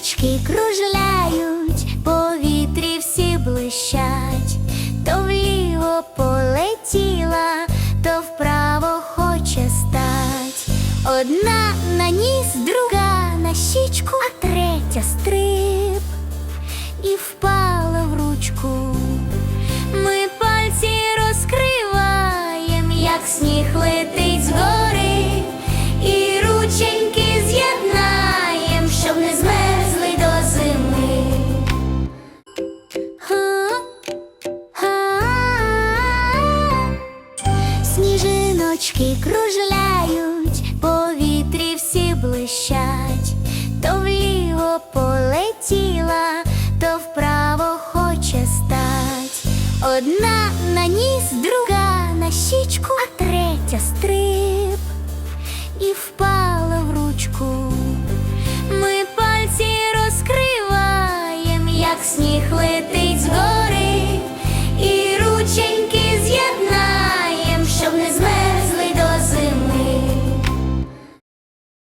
Зірочки кружляють, повітрі всі блищать, то вліво полетіла, то вправо хоче стать. Одна на ніс, друга на щічку, а третя стрип і впала в ручку. Ми пальці розкриваємо, як сніг летить. Сніжиночки кружляють, повітрі всі блищать, то вліво полетіла, то вправо хоче стать. Одна на ніс, друга на щічку, а третя стрип і впала в ручку. Ми пальці розкриваєм, як сніг летить згори.